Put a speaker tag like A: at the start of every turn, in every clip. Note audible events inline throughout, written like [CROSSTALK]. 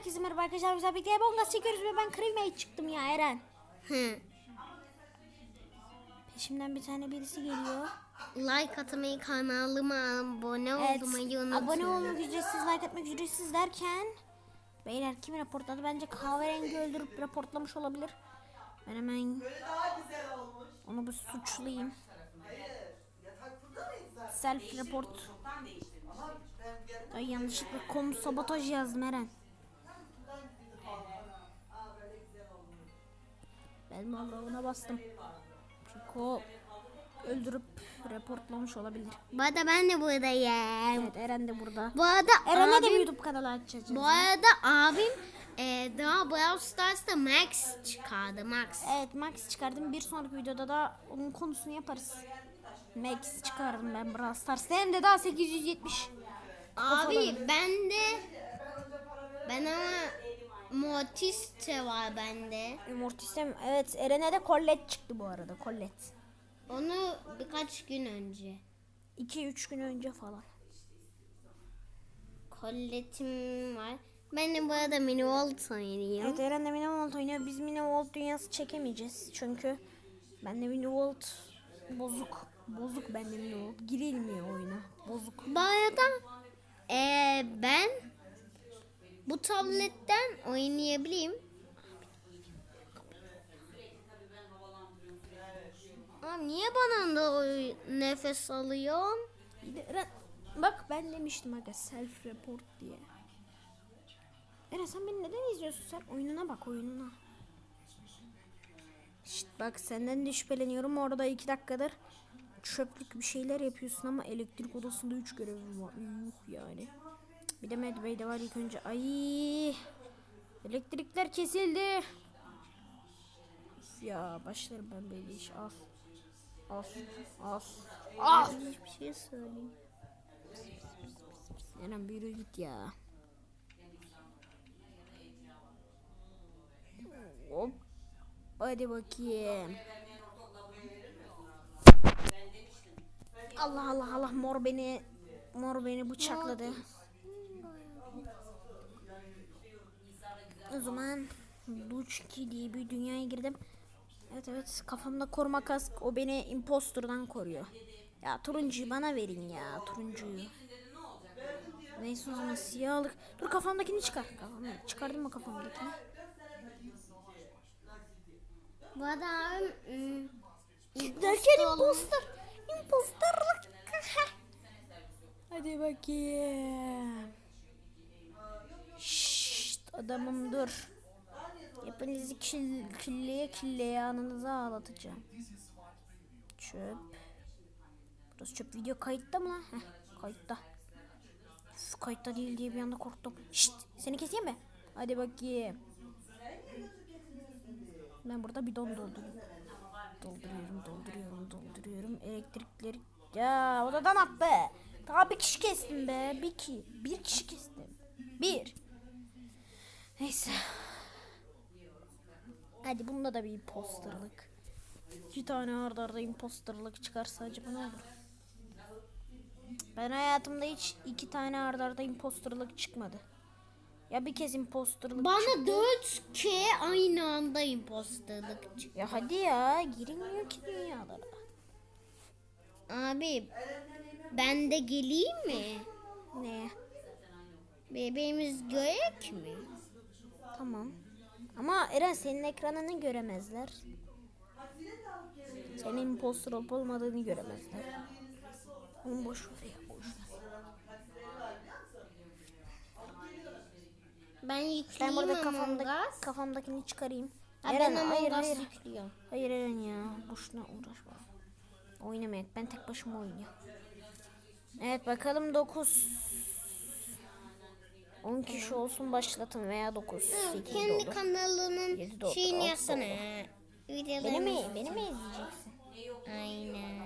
A: Herkese merhaba arkadaşlar. Birlikte Among Us çekiyoruz ve ben Cream'e çıktım ya Eren.
B: Hı.
A: Peşimden bir tane birisi geliyor.
B: Like atmayı kanalıma abone
A: Evet.
B: olmayı unutmayın.
A: Abone olmak ücretsiz, like atmak ücretsiz derken Beyler kim raporladı? Bence kahverengi öldürüp raportlamış olabilir. Ben hemen onu bir suçlayayım. Self report. Ay yanlışlıkla konu sabotaj yazdım Eren. Vallahi ona bastım. Çünkü o öldürüp reportlamış olabilir.
B: Bu arada ben de buradayım.
A: Evet Eren de burada.
B: Bu arada
A: Eren'e de
B: abim,
A: YouTube kanalı açacağız.
B: bu arada abim e, daha Brawl Stars'ta Max çıkardı. Max.
A: Evet Max çıkardım. Bir sonraki videoda da onun konusunu yaparız. Max çıkardım ben Brawl Stars'ta. Hem de daha 870.
B: Abi ben de ben ama Mortis de var bende.
A: Mortis'im. Evet Eren'e de Colette çıktı bu arada. Colette.
B: Onu birkaç gün önce.
A: 2-3 gün önce falan.
B: Colette'im var. Ben de bu arada mini volt oynuyorum.
A: Evet Eren de Minivolt oynuyor. Biz Minivolt dünyası çekemeyeceğiz. Çünkü bende Minivolt bozuk. Bozuk bende Minivolt. Girilmiyor oyuna. Bozuk.
B: Bu arada eee, ben bu tabletten oynayabileyim. Abi niye bana da nefes alıyorsun?
A: Bak ben demiştim aga self report diye. Eren sen beni neden izliyorsun sen? Oyununa bak oyununa. Şşt bak senden de şüpheleniyorum. Orada iki dakikadır çöplük bir şeyler yapıyorsun ama elektrik odasında üç görevim var. Yuh yani. Bir de Medbay de var ilk önce. Ay elektrikler kesildi. Ya başlarım ben böyle iş. Al. Al. Al. Al.
B: Hiçbir şey söyleyeyim.
A: Eren bir yürü git ya. Hop. Hadi bakayım. Allah Allah Allah mor beni mor beni bıçakladı. O zaman Duçki diye bir dünyaya girdim. Evet evet kafamda koruma kask o beni impostordan koruyor. Ya turuncuyu bana verin ya turuncuyu. Neyse o zaman siyahlık. Dur kafamdakini çıkar. Kafamda. Çıkardın mı kafamdakini?
B: Bu abim ım,
A: Derken
B: impostor olmuş.
A: imposter. Imposterlık. [LAUGHS] Hadi bakayım. Adamım dur. Hepinizi kill, killeye killeye anınızı ağlatacağım. Çöp. Burası çöp video kayıtta mı lan? Heh, kayıtta. Üf, kayıtta değil diye bir anda korktum. Şşt seni keseyim mi? Hadi bakayım. Ben burada bidon dolduruyorum. Dolduruyorum, dolduruyorum, dolduruyorum. Elektrikleri... Ya odadan attı. Daha bir kişi kestim be. Bir ki. Bir kişi kestim. Bir. Neyse. Hadi bunda da bir imposterlık. İki tane arda arda imposterlık çıkarsa acaba ne olur? Ben hayatımda hiç iki tane arda arda imposterlık çıkmadı. Ya bir kez imposterlık
B: Bana dört ke aynı anda imposterlık çıktı.
A: Ya hadi ya girilmiyor ki dünyalara.
B: Abi ben de geleyim mi?
A: Ne?
B: Bebeğimiz görek mi?
A: Tamam. Ama Eren senin ekranını göremezler. Senin impostor olup olmadığını göremezler. Onu boş ver ya boş ver.
B: Ben
A: Ben
B: yükleyeyim
A: burada
B: Among
A: kafamda,
B: Us.
A: kafamdakini çıkarayım.
B: Ha,
A: Eren
B: ben
A: hayır hayır.
B: yüklüyorum.
A: Hayır Eren ya. Boşuna uğraşma. Oynamayak. Ben tek başıma oynuyorum. Evet bakalım 9 10 kişi olsun başlatın veya 9 8
B: Kendi
A: olur.
B: kanalının
A: Yedi de
B: şeyini yazsana.
A: Beni
B: Videolarını.
A: mi, beni mi izleyeceksin?
B: Aynen.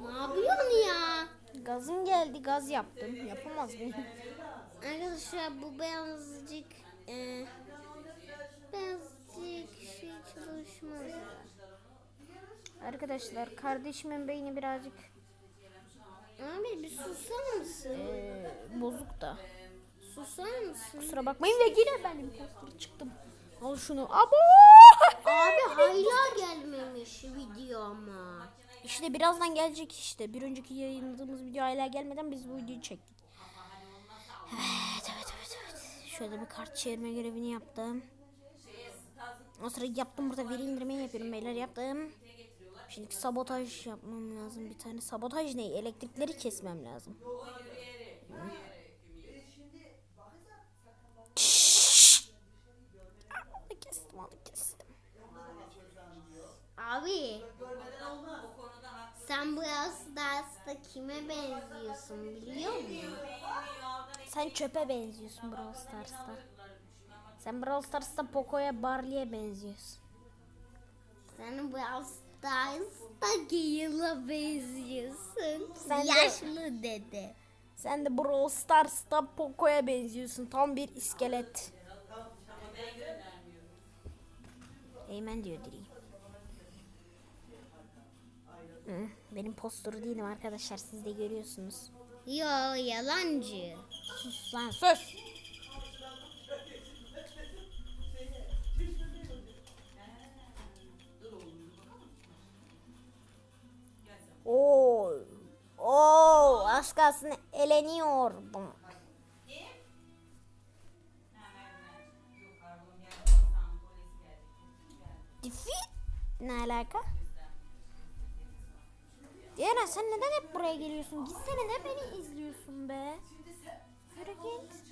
B: Ne yapıyorsun ya?
A: Gazım geldi gaz yaptım. Yapamaz mıyım?
B: Arkadaşlar bu birazcık e, birazcık şey
A: Arkadaşlar kardeşimin beyni birazcık
B: Abi bir susar mısın?
A: eee, bozuk da.
B: Susar mısın?
A: Kusura bakmayın ve yine ben imposter çıktım. Al şunu. Abo!
B: Abi [LAUGHS] hala gelmemiş video ama.
A: İşte birazdan gelecek işte. Bir önceki yayınladığımız video hala gelmeden biz bu videoyu çektik. Evet, evet, evet, evet. Şöyle bir kart çevirme görevini yaptım. O sırada yaptım burada veri indirmeyi yapıyorum beyler yaptım. Şimdi sabotaj yapmam lazım bir tane. Sabotaj ne? Elektrikleri kesmem lazım. Kestim aldı kestim.
B: Abi. Sen bu Stars'ta kime benziyorsun biliyor musun?
A: Sen çöpe benziyorsun Brawl Stars'ta. Sen Brawl Stars'ta Poco'ya Barley'e benziyorsun.
B: Sen bu Stars'ta Gale'a benziyorsun.
A: Sen de-
B: Yaşlı dede.
A: Sen de Brawl Stars'ta Poco'ya benziyorsun. Tam bir iskelet. Eymen diyor diri. Hı, Benim posturu değilim arkadaşlar siz de görüyorsunuz.
B: Yo yalancı.
A: Sus lan sus. Kalsın eleniyordum. Defeat? Ne alaka? Diana sen neden hep buraya geliyorsun? Gitsene ne beni izliyorsun be? Yürü git.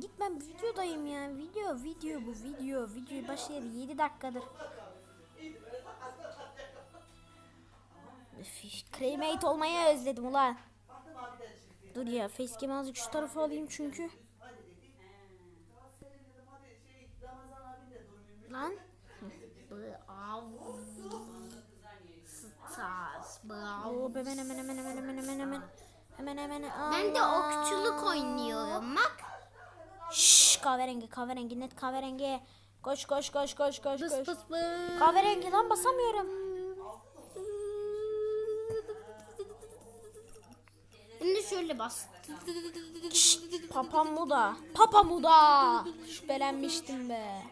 A: Git ben videodayım ya. Video, video bu video. Video başlayalı 7 dakikadır. Cremate olmayı özledim ulan. Dur ya facecam azıcık şu tarafa alayım çünkü. Lan. Hop hemen hemen hemen hemen hemen hemen hemen. Hemen hemen.
B: Ben de okçuluk oynuyorum bak.
A: Şşş kahverengi kahverengi net kahverengi. Koş koş koş koş koş koş.
B: bıs bıs.
A: Kahverengi lan basamıyorum.
B: Şimdi şöyle bas.
A: Papa Muda. Papa Muda. Şüphelenmiştim be.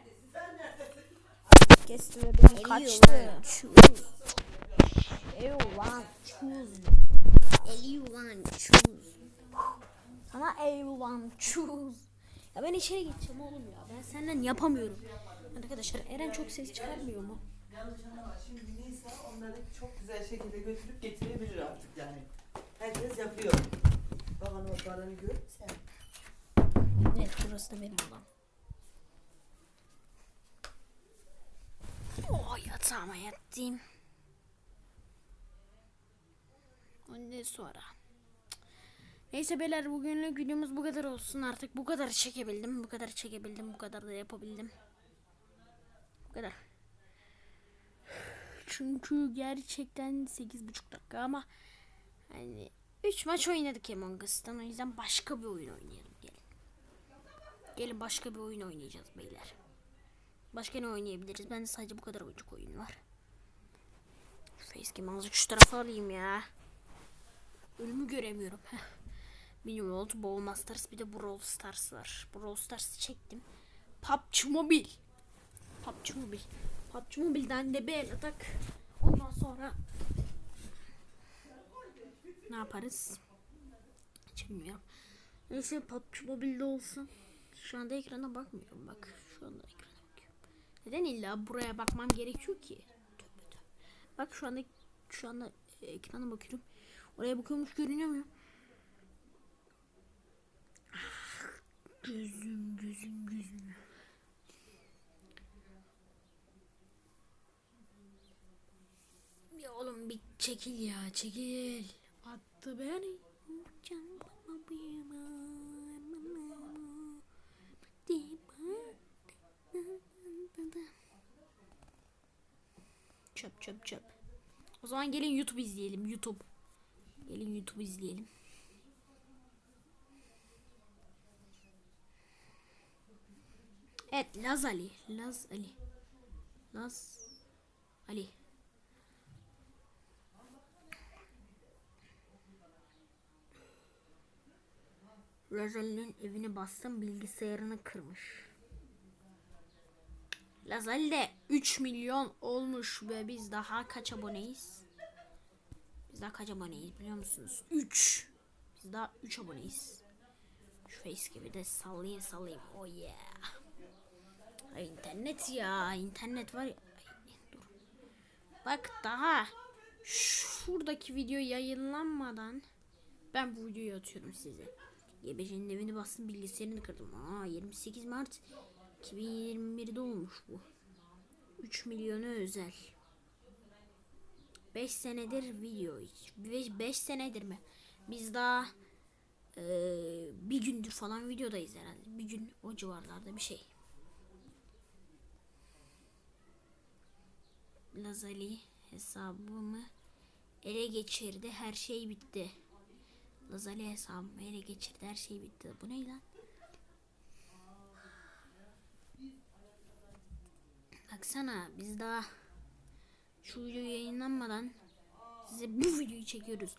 A: Kesti ve benim kaçtı. Choose.
B: Anyone choose.
A: Sana eyvallah. Choose. Ya ben içeri gideceğim oğlum ya. Ben senden yapamıyorum. Arkadaşlar Eren çok ses çıkarmıyor mu?
C: Yanlış anlama. Şimdi Nisa onları çok güzel şekilde götürüp getirebilir artık yani. Herkes yapıyor. Bakalım o paranı gör sen.
A: Evet burası da benim odam. Oh yatağıma yattım. Ondan sonra. Neyse beyler bugünlük videomuz bu kadar olsun artık bu kadar çekebildim bu kadar çekebildim bu kadar da yapabildim. Bu kadar. Çünkü gerçekten 8,5 dakika ama hani 3 maç oynadık Among Us'tan o yüzden başka bir oyun oynayalım gelin. Gelin başka bir oyun oynayacağız beyler. Başka ne oynayabiliriz? Bende sadece bu kadar oyuncuk oyun var. Facecam azıcık şu tarafa alayım ya. Ölümü göremiyorum. Heh. Miniworld, Bow Masters bir de Brawl Stars var. Brawl Stars'ı çektim. PUBG Mobile. PUBG Mobile. PUBG Mobile'den de bir el atak. Ondan sonra ne yaparız? Bilmiyorum. Neyse PUBG Mobile'de olsun. Şu anda ekrana bakmıyorum bak. Şu anda ekrana bakıyorum. Neden illa buraya bakmam gerekiyor ki? Tövbe tövbe. Bak şu anda şu anda e, ekrana bakıyorum. Oraya bakıyormuş görünüyor mu? Ah, Gözüm gözüm gözüm. Ya oğlum bir çekil ya çekil. Beni. Çöp çöp çöp. O zaman gelin YouTube izleyelim YouTube. Gelin YouTube izleyelim. Evet Laz Ali. Laz Ali. Laz Ali. Lazali'nin evini bastım bilgisayarını kırmış. Lazali de 3 milyon olmuş ve biz daha kaç aboneyiz? Biz daha kaç aboneyiz biliyor musunuz? 3. Biz daha 3 aboneyiz. Şu face gibi de sallayayım sallayayım. Oh yeah. Ay internet ya. internet var ya. Ay, dur. Bak daha şuradaki video yayınlanmadan ben bu videoyu atıyorum size. YBC'nin evini bastım bilgisayarını kırdım. Aa 28 Mart 2021'de olmuş bu. 3 milyonu özel. 5 senedir video 5 senedir mi? Biz daha eee, bir gündür falan videodayız herhalde. Bir gün o civarlarda bir şey. Lazali hesabımı ele geçirdi. Her şey bitti. Lazali hesabımı ele geçirdi. Her şey bitti. Bu ne lan? Baksana biz daha şu video yayınlanmadan size bu videoyu çekiyoruz.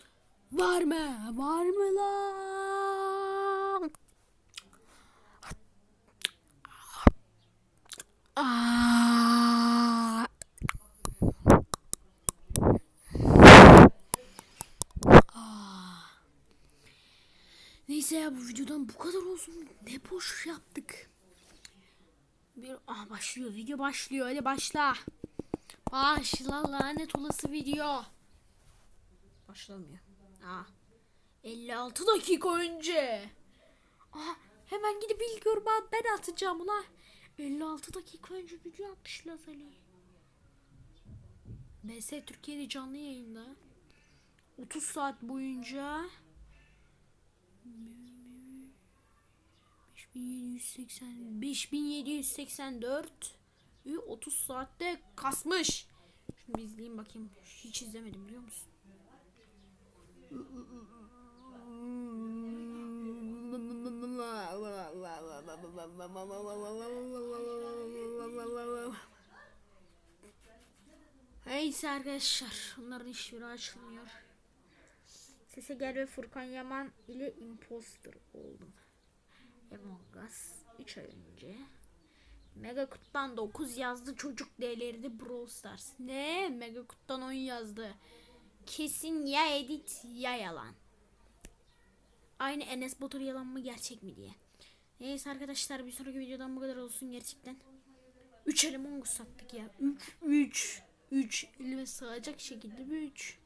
A: Var mı? Var mı lan? Aa! Aa! Neyse ya bu videodan bu kadar olsun. Ne boş yaptık. Bir ah başlıyor. Video başlıyor. Hadi başla. Başla lanet olası video. Başlamıyor. Aa. 56 dakika önce. Aa, hemen gidip ilk yorumu at, ben atacağım ulan. 56 dakika önce video atmış Lazali. BS Türkiye'de canlı yayında. 30 saat boyunca 5780 5784 ü 30 saatte kasmış. Şimdi izleyeyim bakayım. Hiç izlemedim biliyor musun? Neyse arkadaşlar. Onların hiçbiri açılmıyor. Sese gel ve Furkan Yaman ile imposter oldum. Among Us 3 ay önce. Mega Kut'tan 9 yazdı çocuk delirdi Brawl Stars. Ne? Mega Kut'tan 10 yazdı. Kesin ya edit ya yalan. Aynı Enes Batur yalan mı gerçek mi diye. Neyse arkadaşlar bir sonraki videodan bu kadar olsun gerçekten. 3 el Among Us sattık ya. 3 3 3 elime sığacak şekilde bir 3.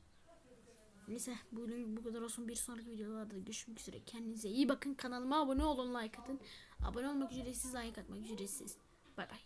A: Neyse bugün bu kadar olsun. Bir sonraki videolarda görüşmek üzere. Kendinize iyi bakın. Kanalıma abone olun, like atın. Abone olmak ücretsiz, like atmak ücretsiz. Bay bay.